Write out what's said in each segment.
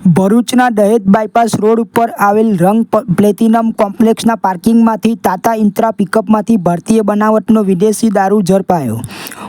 ભરૂચના દહેજ bypass road ઉપર આવેલ રંગ પ્લેટિનમ કોમ્પ્લેક્સના પાર્કિંગમાંથી તાતા ઇન્ટ્રા પિકઅપમાંથી ભારતીય બનાવટનો વિદેશી દારૂ ઝડપાયો.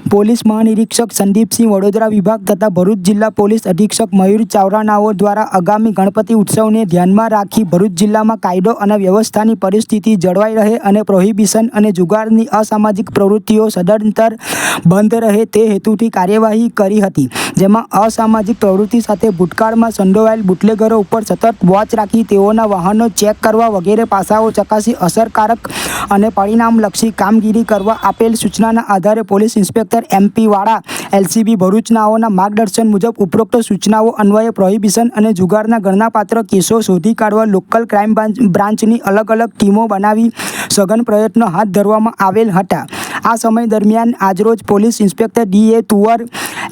પોલીસ મહાનિરીક્ષક સંદીપસિંહ વડોદરા વિભાગ તથા ભરૂચ જિલ્લા પોલીસ અધિક્ષક મયુર ચાવરાનાઓ દ્વારા આગામી ગણપતિ ઉત્સવને ધ્યાનમાં રાખી ભરૂચ જિલ્લામાં કાયદો અને વ્યવસ્થાની પરિસ્થિતિ જળવાઈ રહે અને પ્રોહિબિશન અને જુગારની અસામાજિક પ્રવૃત્તિઓ સદંતર બંધ રહે તે હેતુથી કાર્યવાહી કરી હતી. જેમાં અસામાજિક પ્રવૃત્તિ સાથે ભૂતકાળમાં સંડોવાયેલ બુટલેગરો ઉપર સતત વોચ રાખી તેઓના વાહનો ચેક કરવા વગેરે પાસાઓ ચકાસી અસરકારક અને પરિણામલક્ષી કામગીરી કરવા આપેલ સૂચનાના આધારે પોલીસ ઇન્સ્પેક્ટર એમપી વાળા એલસીબી ભરૂચનાઓના માર્ગદર્શન મુજબ ઉપરોક્ત સૂચનાઓ અન્વયે પ્રોહિબિશન અને જુગારના ગણનાપાત્ર કેસો શોધી કાઢવા લોકલ ક્રાઇમ બ્રાન્ચ- બ્રાન્ચની અલગ અલગ ટીમો બનાવી સઘન પ્રયત્નો હાથ ધરવામાં આવેલ હતા. આ સમય દરમિયાન આજરોજ police inspector D A Tuvar,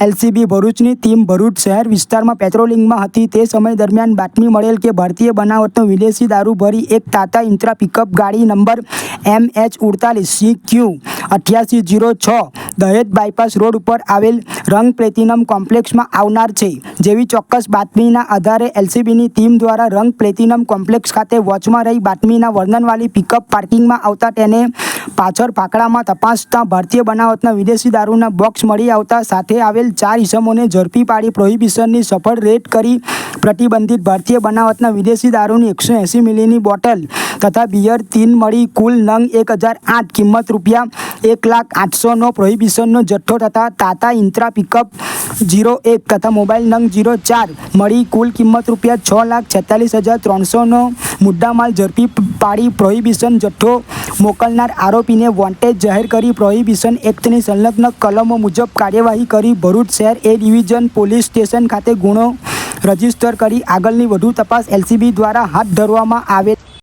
LCB ભરૂચની ટીમ ભરૂચ શહેર વિસ્તારમાં પેટ્રોલિંગમાં હતી. તે સમય દરમિયાન બાતમી મળેલ કે ભારતીય બનાવટનો વિદેશી દારૂ ભરી એક ટાટા ઇન્ટ્રા પિકઅપ ગાડી નંબર એમ એચ ઉડતાલીસ સી ક્યુ અઠ્યાસી જીરો છ, દહેજ બાયપાસ રોડ ઉપર આવેલ રંગ પ્લેટિનમ કોમ્પ્લેક્સમાં આવનાર છે, જેવી ચોક્કસ બાતમીના આધારે એલસીબીની ટીમ દ્વારા રંગ પ્લેટિનમ કોમ્પ્લેક્સ ખાતે વોચમાં રહી બાતમીના વર્ણનવાળી પિકઅપ પાર્કિંગમાં આવતા તેને પાછળ પાકડામાં તપાસતા ભારતીય બનાવટના વિદેશી દારૂના બોક્સ મળી આવતા સાથે આવેલ ચાર ઇસમોને ઝડપી પાડી પ્રોહિબિશનની સફળ રેડ કરી પ્રતિબંધિત ભારતીય બનાવટના વિદેશી દારૂની એકસો એંસી મિલીની બોટલ તથા બિયર તીન મળી કુલ નંગ એક હજાર આઠ કિંમત રૂપિયા એક લાખ આઠસોનો પ્રોહિબિશનનો જથ્થો તથા ટાટા ઇન્ટ્રા પિકઅપ જીરો એક તથા મોબાઈલ નંગ જીરો ચાર મળી કુલ કિંમત રૂપિયા છ લાખ છેતાલીસ હજાર ત્રણસોનો મુદ્દામાલ ઝડપી પાડી પ્રોહિબિશન જથ્થો મોકલનાર આરોપીને વોન્ટેજ જાહેર કરી પ્રોહિબિશન એક્ટની સંલગ્ન કલમો મુજબ કાર્યવાહી કરી ભરૂચ શહેર એ ડિવિઝન પોલીસ સ્ટેશન ખાતે ગુનો રજિસ્ટર કરી આગળની વધુ તપાસ એલસીબી દ્વારા હાથ ધરવામાં આવે